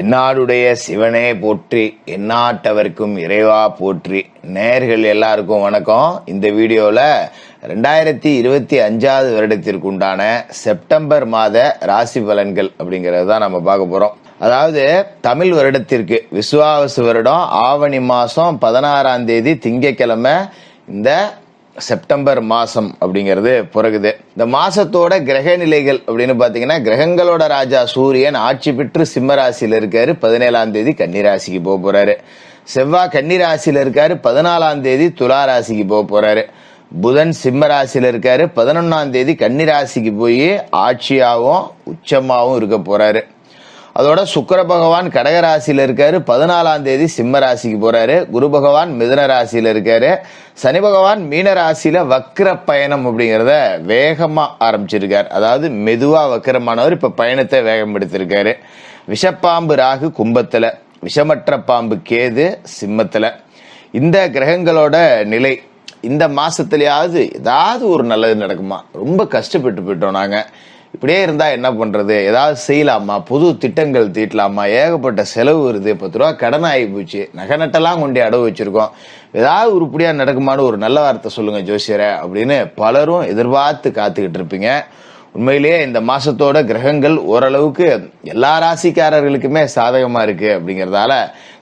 என்னாடுடைய சிவனே போற்றி எந்நாட்டவர்க்கும் இறைவா போற்றி. நேர்கள் எல்லாருக்கும் வணக்கம். இந்த வீடியோவில் ரெண்டாயிரத்தி இருபத்தி அஞ்சாவது வருடத்திற்கு உண்டான செப்டம்பர் மாத ராசி பலன்கள் அப்படிங்கிறது தான் நம்ம பார்க்க போகிறோம் அதாவது தமிழ் வருடத்திற்கு விசுவாவசு வருடம் ஆவணி மாதம் பதினாறாம் தேதி திங்கக்கிழமை இந்த செப்டம்பர் மாசம் அப்படிங்கிறது பிறகுது. இந்த மாசத்தோட கிரக நிலைகள் அப்படின்னு பாத்தீங்கன்னா கிரகங்களோட ராஜா சூரியன் ஆட்சி பெற்று சிம்மராசியில் இருக்கார். இருக்காரு பதினேழாம் தேதி கன்னிராசிக்கு போக போறாரு. செவ்வாய் கன்னிராசியில இருக்காரு. பதினாலாம் தேதி துலா ராசிக்கு போக போறாரு. புதன் சிம்ம ராசியில இருக்காரு. பதினொன்னாம் தேதி கன்னிராசிக்கு போய் ஆட்சியாகவும் உச்சமாகவும் இருக்க போறாரு. அதோட சுக்கர பகவான் கடகராசியில் இருக்காரு. பதினாலாம் தேதி சிம்ம ராசிக்கு போறாரு. குரு பகவான் மிதன ராசியில் இருக்காரு. சனி பகவான் மீன ராசியில வக்ர பயணம் அப்படிங்கிறத வேகமா ஆரம்பிச்சிருக்காரு. அதாவது மெதுவா வக்கரமானவர் இப்ப பயணத்தை வேகம் எடுத்திருக்காரு. விஷப்பாம்பு ராகு கும்பத்துல விஷமற்ற பாம்பு கேது சிம்மத்துல. இந்த கிரகங்களோட நிலை இந்த மாசத்துலயாவது ஏதாவது ஒரு நல்லது நடக்குமா? ரொம்ப கஷ்டப்பட்டு போயிட்டோம் நாங்கள் இப்படியே இருந்தால் என்ன பண்ணுறது ஏதாவது செய்யலாமா? புது திட்டங்கள் தீட்டலாமா? ஏகப்பட்ட செலவு வருது. பத்து ரூபா கடன் ஆகி போச்சு. நகை நட்டெல்லாம் கொண்டு அடவு வச்சுருக்கோம். ஏதாவது உருப்படியாக நடக்குமான்னு ஒரு நல்ல வார்த்தை சொல்லுங்கள் ஜோசியரை அப்படின்னு பலரும் எதிர்பார்த்து காத்துக்கிட்டு இருப்பீங்க. உண்மையிலேயே இந்த மாதத்தோட கிரகங்கள் ஓரளவுக்கு எல்லா ராசிக்காரர்களுக்குமே சாதகமாக இருக்குது அப்படிங்கிறதால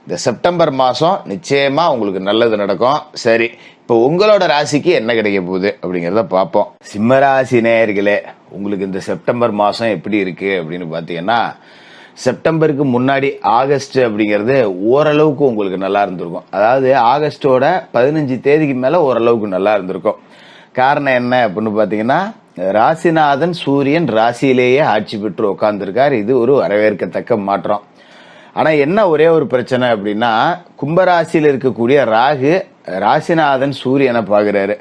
இந்த செப்டம்பர் மாதம் நிச்சயமாக உங்களுக்கு நல்லது நடக்கும். சரி இப்போ உங்களோட ராசிக்கு என்ன கிடைக்க போகுது அப்படிங்கறத பார்ப்போம். சிம்ம ராசி நேயர்களே உங்களுக்கு இந்த செப்டம்பர் மாசம் எப்படி இருக்கு அப்படின்னு பாத்தீங்கன்னா செப்டம்பருக்கு முன்னாடி ஆகஸ்ட் அப்படிங்கிறது ஓரளவுக்கு உங்களுக்கு நல்லா இருந்திருக்கும். அதாவது ஆகஸ்டோட பதினஞ்சு தேதிக்கு மேல ஓரளவுக்கு நல்லா இருந்திருக்கும். காரணம் என்ன அப்படின்னு பாத்தீங்கன்னா ராசிநாதன் சூரியன் ராசியிலேயே ஆட்சி பெற்று உட்கார்ந்துருக்கார். இது ஒரு வரவேற்கத்தக்க மாற்றம். ஆனால் என்ன ஒரே ஒரு பிரச்சனை அப்படின்னா கும்பராசியில் இருக்கக்கூடிய ராகு ராசிநாதன் சூரியனை பார்க்குறாரு.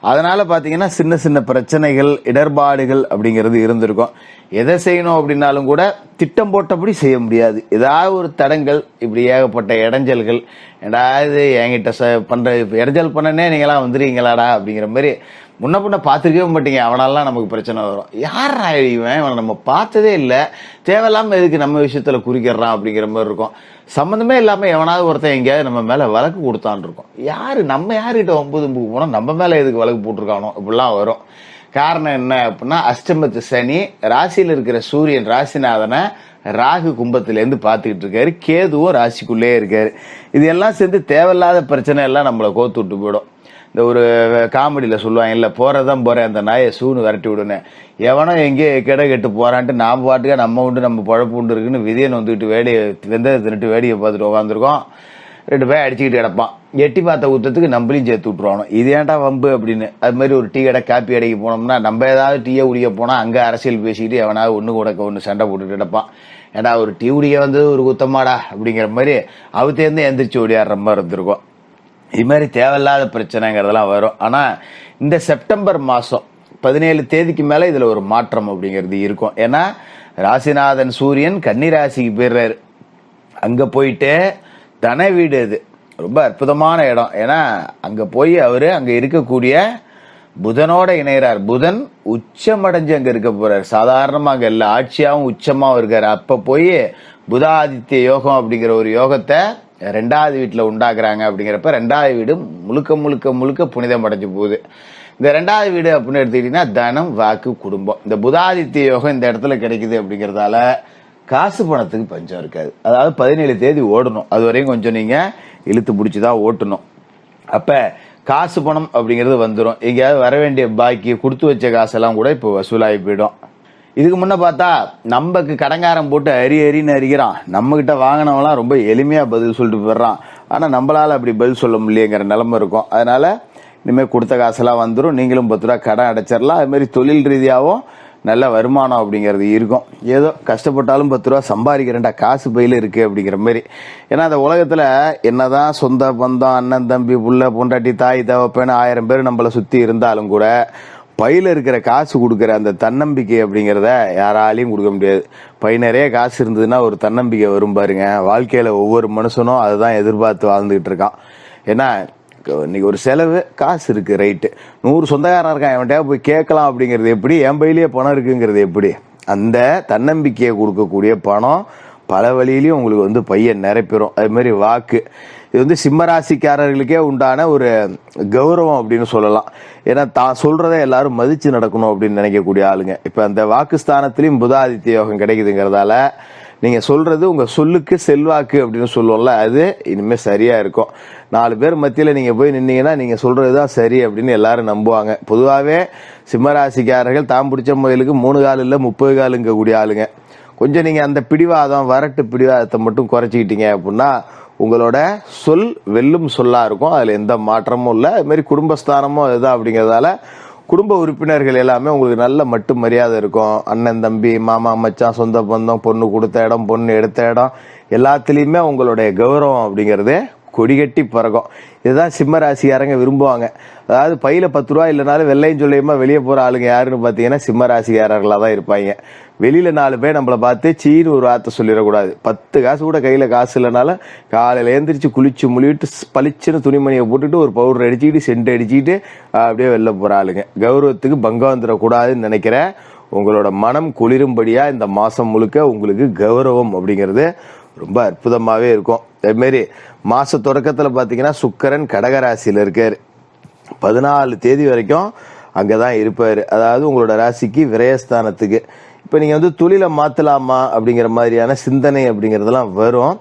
அதனால பார்த்தீங்கன்னா சின்ன சின்ன பிரச்சனைகள் இடர்பாடுகள் அப்படிங்கிறது இருந்திருக்கும். எதை செய்யணும் அப்படின்னாலும் கூட திட்டம் போட்டபடி செய்ய முடியாது. ஏதாவது ஒரு தடங்கள் இப்படி ஏகப்பட்ட இடைஞ்சல்கள் ஏதாவது என்கிட்ட ச- பண்ணுற இடைஞ்சல் பண்ணனே நீங்களாம் வந்துருவீங்களாடா அப்படிங்கிற மாதிரி முன்ன பின்ன பார்த்துருக்கவே மாட்டீங்க. அவனாலாம் நமக்கு பிரச்சனை வரும். யார் இவன்? இவனை நம்ம பார்த்ததே இல்லை. தேவையில்லாமல் எதுக்கு நம்ம விஷயத்தில் குறிக்கிறான் அப்படிங்கிற மாதிரி இருக்கும். சம்மந்தமே இல்லாமல் எவனாவது ஒருத்தன் எங்கேயாவது நம்ம மேலே வழக்கு கொடுத்தான்னு இருக்கும். யார்? நம்ம யார்கிட்ட ஒம்பது ஒம்பது போனால் நம்ம மேலே எதுக்கு வழக்கு போட்டிருக்கானோ? இப்படிலாம் வரும். காரணம் என்ன அப்படின்னா அஷ்டமத்து சனி ராசியில் இருக்கிற சூரியன் ராசிநாதனை ராகு கும்பத்திலேருந்து பார்த்துக்கிட்டு இருக்காரு. கேதுவும் ராசிக்குள்ளே இருக்காரு. இது எல்லாம் சேர்ந்து தேவையில்லாத பிரச்சனை எல்லாம் நம்மளை கோத்து விட்டு போயிடும். இந்த ஒரு காமெடியில் சொல்லுவாங்க இல்லை போகிறதான் போகிறேன் அந்த நாயை சூனு விரட்டி விடுன்னு. எவனோ எங்கேயோ கெட கெட்டு போகிறான்ட்டு நாம் பாட்டுக்க நம்ம உண்டு நம்ம பழப்பு உண்டு இருக்குன்னு விதியன் வந்துட்டு வேடியை வெந்ததை தின்னுட்டு வேடியை பார்த்துட்டு உட்காந்துருக்கோம் ரெண்டு பேர் அடிச்சுக்கிட்டு கிடப்பான். எட்டி பார்த்த ஊத்தத்துக்கு நம்மளையும் சேர்த்து விட்ருவானோ இது ஏன்டா வம்பு அப்படின்னு. அது மாதிரி ஒரு டீ கடை காப்பி கடைக்கு போனோம்னா நம்ம ஏதாவது டீயை குடிக்க போனால் அங்கே அரசியல் பேசிக்கிட்டு எவனாவது ஒன்று கூட ஒன்று சண்டை போட்டுட்டு கிடப்பான். ஏன்னா ஒரு டீ குடிக்க வந்தது ஒரு குத்தமாடா அப்படிங்கிற மாதிரி அவத்தேருந்து எந்திரிச்சு ஓடியாடுற மாதிரி இருந்திருக்கும். இது மாதிரி தேவையில்லாத பிரச்சனைங்கிறதெல்லாம் வரும். ஆனால் இந்த செப்டம்பர் மாதம் பதினேழு தேதிக்கு மேலே இதில் ஒரு மாற்றம் அப்படிங்கிறது இருக்கும். ஏன்னா ராசிநாதன் சூரியன் கன்னிராசிக்கு போயிடுறாரு. அங்கே போயிட்டு தன வீடு அது. ரொம்ப அற்புதமான இடம். ஏன்னா அங்கே போய் அவர் அங்கே இருக்கக்கூடிய புதனோட இணைகிறார் புதன் உச்சமடைஞ்சு அங்கே இருக்க போகிறார் சாதாரணமாக அங்கே இல்லை ஆட்சியாகவும் உச்சமாகவும் இருக்கார். அப்போ போய் புதாதித்ய யோகம் அப்படிங்கிற ஒரு யோகத்தை ரெண்டாவது வீட்டில் உண்டாக்குறாங்க அப்படிங்கிறப்ப ரெண்டாவது வீடு முழுக்க முழுக்க முழுக்க புனிதம் அடைஞ்சு போகுது. இந்த ரெண்டாவது வீடு அப்படின்னு எடுத்துக்கிட்டிங்கன்னா தனம் வாக்கு குடும்பம். இந்த புதாதித்ய யோகம் இந்த இடத்துல கிடைக்குது அப்படிங்கிறதால காசு பணத்துக்கு பஞ்சம் இருக்காது. அதாவது பதினேழு தேதி ஓடணும். அது வரையும் கொஞ்சம் நீங்கள் இழுத்து பிடிச்சி தான் ஓட்டணும். அப்போ காசு பணம் அப்படிங்கிறது வந்துடும் எங்கேயாவது வர வேண்டிய பாக்கி கொடுத்து வச்ச காசெல்லாம் கூட இப்போ வசூலாகி போயிடும். இதுக்கு முன்ன பார்த்தா நமக்கு கடங்காரம் போட்டு அரி அரின்னு அரிக்கிறான். நம்ம கிட்ட ரொம்ப எளிமையா பதில் சொல்லிட்டு போயிடுறான். ஆனா நம்மளால அப்படி பதில் சொல்ல முடியலைங்கிற நிலைமை இருக்கும். அதனால இனிமேல் கொடுத்த காசெல்லாம் வந்துடும் நீங்களும் பத்து ரூபா கடன் அடைச்சிடலாம். அது மாதிரி தொழில் ரீதியாகவும் நல்ல வருமானம் அப்படிங்கிறது இருக்கும். ஏதோ கஷ்டப்பட்டாலும் பத்து ரூபா சம்பாதிக்கிறேன்டா காசு பையில இருக்கு அப்படிங்கிற மாதிரி. ஏன்னா அந்த உலகத்துல என்னதான் சொந்த பந்தம் அண்ணன் தம்பி புள்ள பொண்டாட்டி தாய் தவப்பேன்னு ஆயிரம் பேர் நம்மளை சுத்தி இருந்தாலும் கூட பையில் இருக்கிற காசு கொடுக்குற அந்த தன்னம்பிக்கை அப்படிங்கிறத யாராலையும் கொடுக்க முடியாது. பை நிறைய காசு இருந்ததுன்னா ஒரு தன்னம்பிக்கை வரும் பாருங்க. வாழ்க்கையில் ஒவ்வொரு மனுஷனும் அதுதான் எதிர்பார்த்து வாழ்ந்துகிட்டு இருக்கான். ஏன்னா இன்னைக்கு ஒரு செலவு காசு இருக்கு ரைட்டு நூறு சொந்தக்காரன் இருக்கான். அவன்கிட்ட போய் கேட்கலாம் அப்படிங்கிறது எப்படி? என் பையிலேயே பணம் இருக்குங்கிறது எப்படி? அந்த தன்னம்பிக்கையை கொடுக்கக்கூடிய பணம் பல வழியிலையும் உங்களுக்கு வந்து பையன் நிரப்பிடும் அதுமாரி வாக்கு. இது வந்து சிம்மராசிக்காரர்களுக்கே உண்டான ஒரு கௌரவம் அப்படின்னு சொல்லலாம். ஏன்னா தான் சொல்றதை எல்லாரும் மதிச்சு நடக்கணும் அப்படின்னு நினைக்கக்கூடிய ஆளுங்க. இப்போ அந்த வாக்குஸ்தானத்திலையும் புதாதித்ய யோகம் கிடைக்குதுங்கிறதால நீங்க சொல்றது உங்க சொல்லுக்கு செல்வாக்கு அப்படின்னு சொல்லுவோம்ல அது இனிமே சரியா இருக்கும். நாலு பேர் மத்தியில் நீங்க போய் நின்னீங்கன்னா நீங்க சொல்றதுதான் சரி அப்படின்னு எல்லாரும் நம்புவாங்க. பொதுவாகவே சிம்மராசிக்காரர்கள் தாம் பிடிச்ச முயலுக்கு மூணு கால் இல்லை முப்பது காலுங்க கூடிய ஆளுங்க. கொஞ்சம் நீங்கள் அந்த பிடிவாதம் வரட்டு பிடிவாதத்தை மட்டும் குறைச்சிக்கிட்டீங்க அப்படின்னா உங்களோட சொல் வெல்லும் சொல்லா இருக்கும். அதுல எந்த மாற்றமும் இல்லை. அது மாதிரி குடும்பஸ்தானமும் இதுதான் அப்படிங்கிறதால குடும்ப உறுப்பினர்கள் எல்லாமே உங்களுக்கு நல்ல மட்டு மரியாதை இருக்கும். அண்ணன் தம்பி மாமா மச்சான் சொந்த பந்தம் பொண்ணு கொடுத்த இடம் பொண்ணு எடுத்த இடம் எல்லாத்துலேயுமே உங்களுடைய கௌரவம் அப்படிங்கிறது கொடிகட்டி பிறகும் இதுதான் சிம்ம ராசிக்காரங்க விரும்புவாங்க. அதாவது பையில பத்து ரூபா இல்லைனாலும் வெள்ளையும் சொல்லியுமா வெளியே போற ஆளுங்க யாருன்னு பார்த்தீங்கன்னா சிம்ம ராசிக்காரர்களாக தான் இருப்பாங்க. வெளியில நாலு பேர் நம்மளை பார்த்து சீனு ஒரு வார்த்தை சொல்லிடக்கூடாது. பத்து காசு கூட கையில காசு இல்லைனாலும் காலையில எழுந்திரிச்சு குளிச்சு முழிவிட்டு பளிச்சுன்னு துணிமணியை போட்டுட்டு ஒரு பவுடர் அடிச்சுக்கிட்டு சென்ட் அடிச்சுக்கிட்டு அப்படியே வெளில போகிற ஆளுங்க. கௌரவத்துக்கு பங்கம் வந்துடக்கூடாதுன்னு நினைக்கிறேன் உங்களோட மனம் குளிரும்படியா இந்த மாசம் முழுக்க உங்களுக்கு கௌரவம் அப்படிங்கிறது ரொம்ப அற்புதமாவே இருக்கும். அதேமாரி மாச தொடக்கத்துல பாத்தீங்கன்னா சுக்கரன் கடகராசியில இருக்காரு. பதினாலு தேதி வரைக்கும் அங்கதான் இருப்பாரு. அதாவது உங்களோட ராசிக்கு விரயஸ்தானத்துக்கு. இப்போ நீங்கள் வந்து தொழிலை மாற்றலாமா அப்படிங்கிற மாதிரியான சிந்தனை அப்படிங்கிறதெல்லாம் வரும்.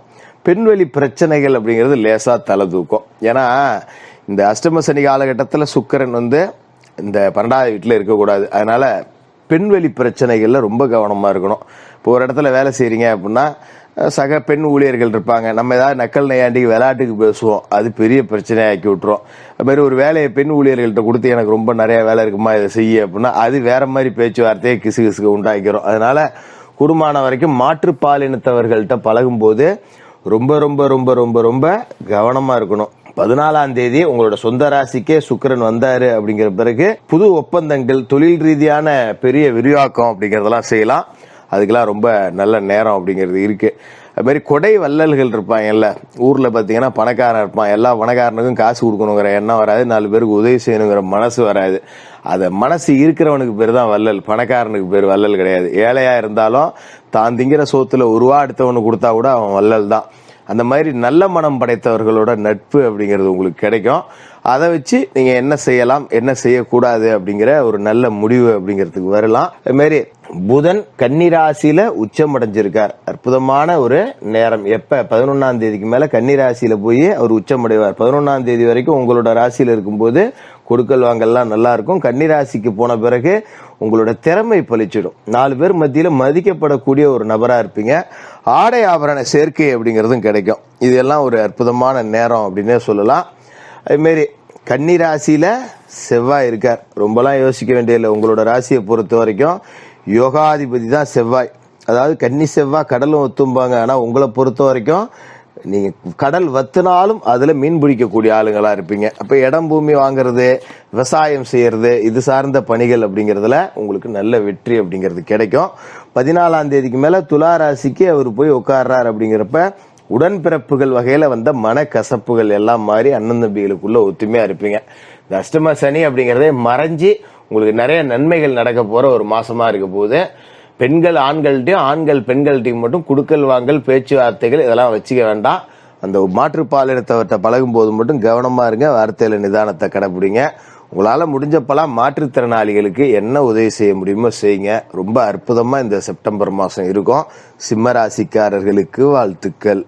பெண்வெளி பிரச்சனைகள் அப்படிங்கிறது லேசாக தலை தூக்கும். ஏன்னா இந்த அஷ்டம சனி காலகட்டத்தில் சுக்கரன் வந்து இந்த பன்னெண்டாவது வீட்டில் இருக்கக்கூடாது. அதனால் பெண்வெளி பிரச்சனைகளில் ரொம்ப கவனமாக இருக்கணும். இப்போ ஒரு இடத்துல வேலை செய்கிறீங்க அப்படின்னா சக பெண் ஊழியர்கள் இருப்பாங்க. நம்ம ஏதாவது நக்கல் நையாண்டி விளையாட்டுக்கு பேசுவோம். அது பெரிய பிரச்சனையாக்கி விட்டுரும். அதுமாதிரி ஒரு வேலையை பெண் ஊழியர்கள்ட்ட கொடுத்து எனக்கு ரொம்ப நிறைய வேலை இருக்குமா இதை செய்ய அப்படின்னா அது வேற மாதிரி பேச்சுவார்த்தையை கிசு கிசுக்கு உண்டாக்கிறோம் அதனால குடும்பமான வரைக்கும் மாற்றுப்பாலினத்தவர்கள்ட்ட பழகும்போது ரொம்ப ரொம்ப ரொம்ப ரொம்ப ரொம்ப கவனமா இருக்கணும். பதினாலாம் தேதி உங்களோட சொந்த ராசிக்கே சுக்கிரன் வந்தாரு அப்படிங்கிற பிறகு புது ஒப்பந்தங்கள் தொழில் ரீதியான பெரிய விரிவாக்கம் அப்படிங்கறதெல்லாம் செய்யலாம். அதுக்கெல்லாம் ரொம்ப நல்ல நேரம் அப்படிங்கிறது இருக்குது அதுமாரி கொடை வள்ளல்கள் இருப்பாங்கல்ல ஊரில் பார்த்தீங்கன்னா பணக்காரன் இருப்பான் எல்லா பணக்காரனுக்கும் காசு கொடுக்கணுங்கிற எண்ணம் வராது நாலு பேருக்கு உதவி செய்யணுங்கிற மனசு வராது. அதை மனசு இருக்கிறவனுக்கு பேர் தான் வள்ளல் பணக்காரனுக்கு பேர் வள்ளல் கிடையாது. ஏழையாக இருந்தாலும் தான் திங்கிற சோத்துல உருவா அடுத்தவனுக்கு கொடுத்தா கூட அவன் வள்ளல் தான். அந்த மாதிரி நல்ல மனம் படைத்தவர்களோட நட்பு அப்படிங்கிறது உங்களுக்கு கிடைக்கும். அதை வச்சு நீங்கள் என்ன செய்யலாம் என்ன செய்யக்கூடாது அப்படிங்கிற ஒரு நல்ல முடிவு அப்படிங்கிறதுக்கு வரலாம். அதுமாரி புதன் கன்னிராசியில் உச்சம் அடைஞ்சிருக்கார். அற்புதமான ஒரு நேரம். எப்போ? பதினொன்றாம் தேதிக்கு மேலே கன்னிராசியில் போய் அவர் உச்சம் அடைவார். பதினொன்றாம் தேதி வரைக்கும் உங்களோட ராசியில் இருக்கும்போது கொடுக்கல் வாங்கல்லாம் நல்லா இருக்கும். கன்னிராசிக்கு போன பிறகு உங்களோட திறமை பளிச்சிடும் நாலு பேர் மத்தியில் மதிக்கப்படக்கூடிய ஒரு நபராக இருப்பீங்க. ஆடை ஆபரண சேர்க்கை அப்படிங்கிறதும் கிடைக்கும். இதெல்லாம் ஒரு அற்புதமான நேரம் அப்படின்னே சொல்லலாம். அதுமாரி கன்னி ராசியில் செவ்வாய் இருக்கார். ரொம்பலாம் யோசிக்க வேண்டியதில்லை. உங்களோட ராசியை பொறுத்த வரைக்கும் யோகாதிபதி தான் செவ்வாய். அதாவது கன்னி செவ்வாய் கடலும் ஒத்தும்பாங்க. ஆனால் உங்களை பொறுத்த வரைக்கும் நீங்க கடல் வத்துனாலும் அதுல மீன் பிடிக்கக்கூடிய ஆளுங்களா இருப்பீங்க. அப்ப இடம் பூமி வாங்குறது விவசாயம் செய்யறது இது சார்ந்த பணிகள் அப்படிங்கறதுல உங்களுக்கு நல்ல வெற்றி அப்படிங்கிறது கிடைக்கும். பதினாலாம் தேதிக்கு மேல துலா ராசிக்கு அவர் போய் உட்கார்றார் அப்படிங்கிறப்ப உடன்பிறப்புகள் வகையில வந்த மனக்கசப்புகள் எல்லாம் மாதிரி அண்ணன் தம்பிகளுக்குள்ள ஒத்துமையா இருப்பீங்க. இந்த அஷ்டம சனி அப்படிங்கிறதே மறைஞ்சு உங்களுக்கு நிறைய நன்மைகள் நடக்க போற ஒரு மாசமா இருக்க போகுது. பெண்கள் ஆண்கள்டையும் ஆண்கள் பெண்கள்டையும் மட்டும் குடுக்கல் வாங்கல் பேச்சுவார்த்தைகள் இதெல்லாம் வச்சுக்க வேண்டாம். அந்த மாற்றுப்பாலினத்தவர்கிட்ட பழகும் போது மட்டும் கவனமாக இருங்க வார்த்தையில் நிதானத்தை கடைப்பிடிங்க உங்களால் முடிஞ்சப்பெல்லாம் மாற்றுத்திறனாளிகளுக்கு என்ன உதவி செய்ய முடியுமோ செய்யுங்க. ரொம்ப அற்புதமாக இந்த செப்டம்பர் மாதம் இருக்கும். சிம்ம ராசிக்காரர்களுக்கு வாழ்த்துக்கள்.